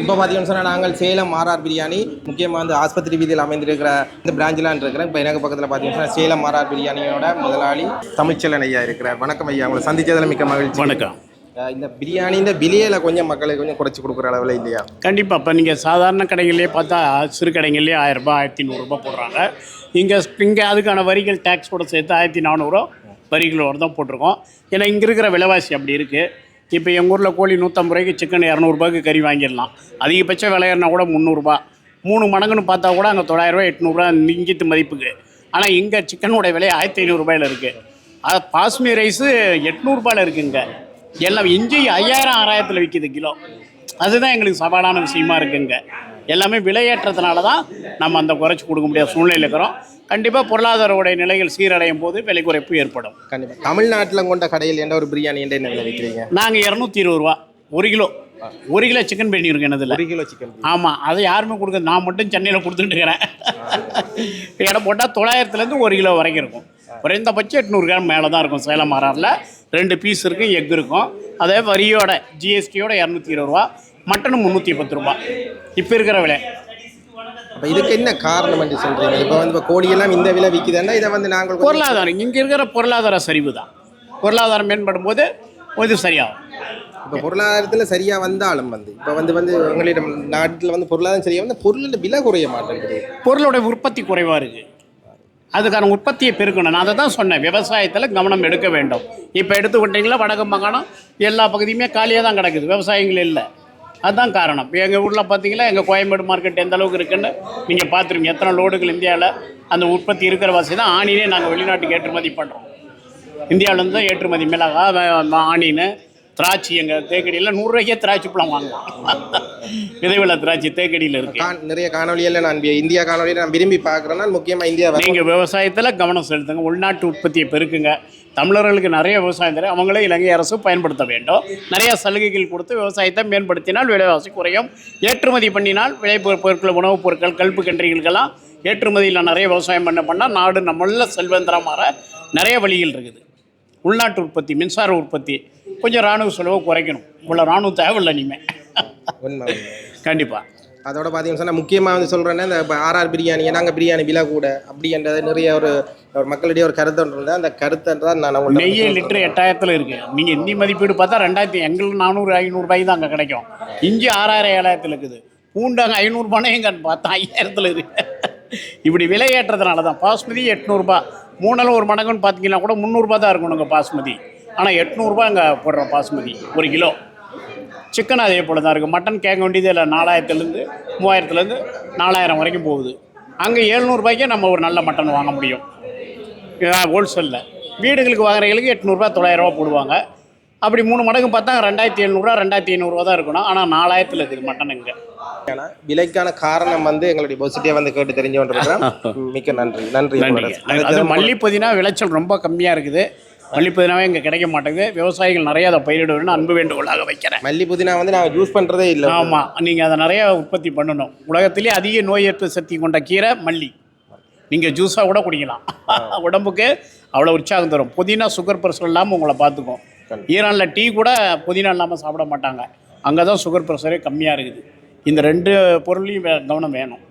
இப்போ பார்த்தீங்கன்னு சொன்னால் நாங்கள் சேலம் ஆர்ஆர் பிரியாணி முக்கியமாக வந்து ஆஸ்பத்திரி வீதியில் அமைந்திருக்கிற இந்த பிராஞ்சிலான் இருக்கிறேன். இப்போ எனக்கு பக்கத்தில் பார்த்தீங்கன்னு சொன்னா சேலம் ஆர்ஆர் பிரியாணியோட முதலாளி தமிழ்ச்செல்வன் ஐயா இருக்கிறார். வணக்கம் ஐயா. உங்களை சந்திச்சதில் மிக்க மகிழ்ச்சி. வணக்கம். இந்த பிரியாணி இந்த விலையில கொஞ்சம் மக்களுக்கு கொஞ்சம் குறைச்சி கொடுக்குற அளவில் இல்லையா? கண்டிப்பாக இப்போ நீங்கள் சாதாரண கடைகள்லேயே பார்த்தா சிறு கடைகள்லேயே ஆயிரரூபா ஆயிரத்தி நூறுரூபா போடுறாங்க. இங்கே இங்கே அதுக்கான வரிகள் டேக்ஸோட சேர்த்து ஆயிரத்தி நானூறுரூவா வரிகளோட தான் போட்டிருக்கோம். ஏன்னா இங்கே இருக்கிற விலைவாசி அப்படி இருக்குது இப்போ எங்கள் ஊரில் கோழி நூற்றம்பது ரூபாய்க்கு சிக்கன் இரநூறுபாய்க்கு கறி வாங்கிடலாம். அதிகபட்ச விலையேறினா கூட முந்நூறுரூபா மூணு மடங்குன்னு பார்த்தா கூட அங்கே தொள்ளாயிரரூபா எட்நூறுரூவா இங்கித்து மதிப்புக்கு. ஆனால் இங்கே சிக்கனோட விலை ஆயிரத்தி ஐநூறுரூபாயில் இருக்குது அது பாஸ்மி ரைஸு எட்நூறுபாயில் இருக்குங்க. எல்லாம் இஞ்சி ஐயாயிரம் ஆறாயிரத்தில் விற்கிது கிலோ. அதுதான் எங்களுக்கு சவாலான விஷயமா இருக்குங்க. எல்லாமே விலையேற்றத்தினால தான் நம்ம அந்த குறைச்சி கொடுக்க முடியாத சூழ்நிலையில் இருக்கிறோம். கண்டிப்பாக பொருளாதார உடைய நிலைகள் சீரடையும் போது விலை குறைப்பு ஏற்படும். கண்டிப்பாக தமிழ்நாட்டில் கொண்ட கடையில் என்ன ஒரு பிரியாணி என்ற என்ன விலை விற்கிறீங்க? நாங்கள் இரநூத்தி இருபது ரூபா. ஒரு கிலோ. ஒரு கிலோ சிக்கன் பிரியாணி இருக்கு என்னதில் ஒரு கிலோ சிக்கன் ஆமாம் அதை யாருமே கொடுக்க நான் மட்டும் சென்னையில் கொடுத்துட்டு இருக்கிறேன். எடை போட்டால் தொள்ளாயிரத்துலேருந்து ஒரு கிலோ வரைக்கும் இருக்கும். குறைந்தபட்சம் எட்நூறு கிராம் மேலே தான் இருக்கும் சேலம் மாறாரில் ரெண்டு பீஸ் இருக்கும் எக் இருக்கும். அதே வரியோட ஜிஎஸ்டியோட இரநூத்தி இருபது ரூபா. மட்டனும் முந்நூற்றி பத்து ரூபா. இப்போ இருக்கிற விலை. அப்போ இதுக்கு என்ன காரணம் என்று சொல்கிறீங்க இப்போ வந்து இப்போ கோழியெல்லாம் இந்த விலை விற்கிதுன்னா இதை வந்து நாங்கள் பொருளாதாரம் இங்கே இருக்கிற பொருளாதார சரிவு தான் பொருளாதாரம் மேம்படும் போது இது சரியாகும். இப்போ பொருளாதாரத்தில் சரியாக வந்தாலும் வந்து இப்போ வந்து வந்து எங்களிடம் நாட்டில் வந்து பொருளாதாரம் சரியாக வந்து பொருளோட விலை குறைய மாட்டேங்குது. பொருளோட உற்பத்தி குறைவாக இருக்குது அதுக்கான உற்பத்தியை பெருக்கணும். நான் அதை தான் சொன்னேன். விவசாயத்தில் கவனம் எடுக்க வேண்டும். இப்போ எடுத்துக்கிட்டிங்களா? வடக்கு மாகாணம் எல்லா பகுதியுமே காலியாக தான் கிடக்குது. விவசாயங்கள் இல்லை. அதுதான் காரணம். எங்கள் ஊரில் பார்த்தீங்கன்னா எங்கள் கோயம்பேடு மார்க்கெட் எந்த அளவுக்கு இருக்குன்னு நீங்கள் பார்த்துருங்க எத்தனை லோடுகள் இந்தியாவில் அந்த உற்பத்தி இருக்கிற வாசி தான் ஆணினே நாங்கள் வெளிநாட்டுக்கு ஏற்றுமதி பண்ணுறோம் இந்தியாவிலேருந்து தான் ஏற்றுமதி. மிளகா ஆணின்னு திராட்சை எங்கள் தேக்கடியில் நூறுரூவாய்க்கே திராட்சை பழம் வாங்கலாம். விதைவில திராட்சை தேக்கடியில் இருக்குது காண் நிறைய காணொலியில் நான் இந்தியா காணொலியில் நான் விரும்பி பார்க்குறேன்னா முக்கியமாக இந்தியா நீங்கள் விவசாயத்தில் கவனம் செலுத்துங்க உள்நாட்டு உற்பத்தியை பெருக்குங்க. தமிழர்களுக்கு நிறைய விவசாயம் தெரியும் அவங்களே இலங்கை அரசு பயன்படுத்த வேண்டும். நிறைய சலுகைகள் கொடுத்து விவசாயத்தை மேம்படுத்தினால் விலைவாசி குறையும். ஏற்றுமதி பண்ணினால் விளை பொருட்கள் உணவுப் பொருட்கள் கல்பு கன்றிகளுக்கெல்லாம் ஏற்றுமதியில் நிறைய விவசாயம் பண்ண பண்ணால் நாடு நம்மள செல்வந்தரம் மாற நிறைய வழிகள் இருக்குது. உள்நாட்டு உற்பத்தி மின்சார உற்பத்தி கொஞ்சம் இராணுவ செலவு குறைக்கணும். இவ்வளோ இராணுவ தேவையில்லை இனிமேல் உண்மை. கண்டிப்பாக அதோட பார்த்தீங்கன்னு சொன்னால் முக்கியமாக வந்து சொல்கிறேன்னா இந்த இப்போ ஆர்ஆர் பிரியாணி நாங்கள் பிரியாணி விலை கூட அப்படின்றது நிறைய ஒரு மக்களிடையே ஒரு கருத்து ஒன்று இருந்தது அந்த கருத்தை தான் நான் உங்கள்ட்ட நெய்யே லிட்டர் எட்டாயிரத்தில் இருக்குது நீங்கள் இந்தி மதிப்பீடு பார்த்தா ரெண்டாயிரத்தி எங்களுக்கு நானூறு ஐநூறுபாய்க்கு தான் அங்கே கிடைக்கும். இஞ்சி ஆறாயிரம் ஏழாயிரத்தில் இருக்குது. பூண்டு அங்கே ஐநூறுபானே எங்கன்னு பார்த்தா ஐயாயிரத்தில் இருக்கு. இப்படி விலை ஏற்றதுனால தான் பாஸ்மதி எட்நூறுபா மூணில் ஒரு மடங்குன்னு பார்த்தீங்கன்னா கூட முந்நூறுபா தான் இருக்கணுங்க பாஸ்மதி. ஆனால் எட்நூறுபா இங்கே போடுறோம் பாஸ்மதி. ஒரு கிலோ. சிக்கன் அதே போல் தான் இருக்குது மட்டன் கேட்க வேண்டியது இல்லை. நாலாயிரத்துலேருந்து மூவாயிரத்துலேருந்து நாலாயிரம் வரைக்கும் போகுது. அங்கே எழுநூறுபாய்க்கே நம்ம ஒரு நல்ல மட்டன் வாங்க முடியும். ஹோல்சேலில் வீடுகளுக்கு வாங்குறவங்களுக்கு எட்நூறுபா தொள்ளாயிரரூபா போடுவாங்க. அப்படி மூணு மடங்கு பார்த்தா ரெண்டாயிரத்தி எழுநூறுவா ரெண்டாயிரத்தி ஐநூறுரூவா தான் இருக்கணும். ஆனால் நாலாயிரத்தில் இருக்குது மட்டன் இங்கே. ஆனா, விலைக்கான காரணம் வந்து எங்களுடைய பாசிட்டிவாக வந்து கேட்டு தெரிஞ்சு கொண்டிருக்கிறேன் மிக்க நன்றி. நன்றி. நன்றிங்க. அது மல்லி புதினா விளைச்சல் ரொம்ப கம்மியாக இருக்குது. மல்லி புதினாவே இங்கே கிடைக்க மாட்டேங்குது. விவசாயிகள் நிறைய அதை பயிரிட வேண்டும் அன்பு வேண்டுகோளாக வைக்கிறேன். மல்லி புதினா வந்து நான் யூஸ் பண்ணுறதே இல்லை. ஆமாம் நீங்கள் அதை நிறைய உற்பத்தி பண்ணணும். உலகத்திலே அதிக நோய் எதிர்ப்பு சக்தி கொண்ட கீரை மல்லி. நீங்கள் ஜூஸாக கூட குடிக்கலாம். உடம்புக்கு அவ்வளோ உற்சாகம் தரும். புதினா சுகர் ப்ரெஷர் இல்லாமல் உங்களை பார்த்துக்கும். ஈரானில் டீ கூட புதினா இல்லாமல் சாப்பிட மாட்டாங்க. அங்கே தான் சுகர் ப்ரெஷரே கம்மியாக இருக்குது. இந்த ரெண்டு பொருளையும் கவனம் வேணும்.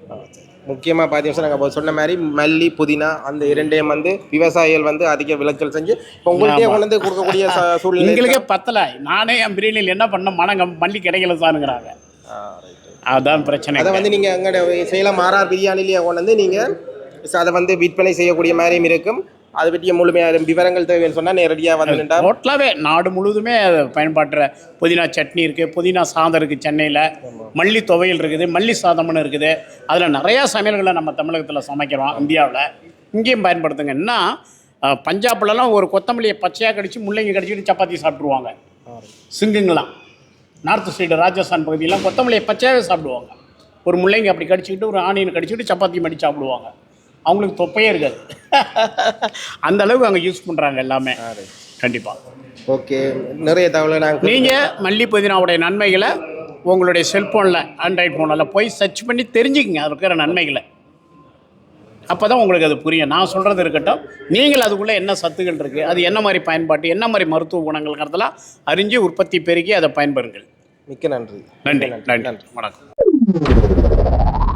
முக்கியமாக பார்த்தீங்கன்னா நாங்கள் சொன்ன மாதிரி மல்லி புதினா அந்த இரண்டையும் வந்து விவசாயிகள் வந்து அதிக விளைச்சல் செஞ்சு இப்போ உங்கள்கிட்டயே கொண்டு வந்து கொடுக்கக்கூடிய சூழ்நிலை எங்களுக்கே பத்தலை. நானே என் பிரியாணியில் என்ன பண்ண மனம் மல்லி கிடைக்கல சாருங்கிறாங்க. அதுதான் பிரச்சனை. அதை வந்து நீங்கள் எங்களோட சேலம் ஆர்ஆர் பிரியாணிலேயே கொண்டு வந்து நீங்கள் அதை வந்து விற்பனை செய்யக்கூடிய மாதிரியும் இருக்கும். அதை பற்றிய முழுமையாக விவரங்கள் தேவைன்னு சொன்னால் நேரடியாக வந்து டோட்டலாகவே நாடு முழுவதுமே அதை பயன்பாட்டுற புதினா சட்னி இருக்குது புதினா சாதம் இருக்குது சென்னையில். மல்லி துவையல் இருக்குது மல்லி சாதம்னு இருக்குது. அதில் நிறையா சமையல்களை நம்ம தமிழகத்தில் சமைக்கிறோம் இந்தியாவில். இங்கேயும் பயன்படுத்துங்க. என்ன பஞ்சாப்லலாம் ஒரு கொத்தமல்லியை பச்சையாக கடிச்சு முள்ளங்கி கடிச்சிட்டு சப்பாத்தி சாப்பிட்ருவாங்க சிங்குங்களாம் நார்த் சைடு ராஜஸ்தான் பகுதியெல்லாம் கொத்தமல்லியை பச்சையாகவே சாப்பிடுவாங்க. ஒரு முள்ளங்கி அப்படி கடிச்சிக்கிட்டு ஒரு ஆனியன் கடிச்சிக்கிட்டு சப்பாத்தி மடி சாப்பிடுவாங்க. அவங்களுக்கு தொப்பையே இருக்காது. அந்த அளவுக்கு அங்கே யூஸ் பண்ணுறாங்க எல்லாமே. கண்டிப்பாக ஓகே. நிறைய தகவல்கள் நாங்கள் நீங்கள் மல்லி புதினாவுடைய நன்மைகளை உங்களுடைய செல்ஃபோனில் ஆண்ட்ராய்ட் ஃபோனில் போய் சர்ச் பண்ணி தெரிஞ்சுக்கங்க. அது இருக்கிற நன்மைகளை. அப்போ தான் உங்களுக்கு அது புரியும். நான் சொல்கிறது இருக்கட்டும். நீங்கள் அதுக்குள்ளே என்ன சத்துகள் இருக்குது அது என்ன மாதிரி பயன்பாட்டு என்ன மாதிரி மருத்துவ குணங்கள்ங்கிறதெல்லாம் அறிஞ்சு உற்பத்தி பெருக்கி அதை பயன்பெறுங்கள். மிக்க நன்றி. நன்றி. மிக்க நன்றி. வணக்கம்.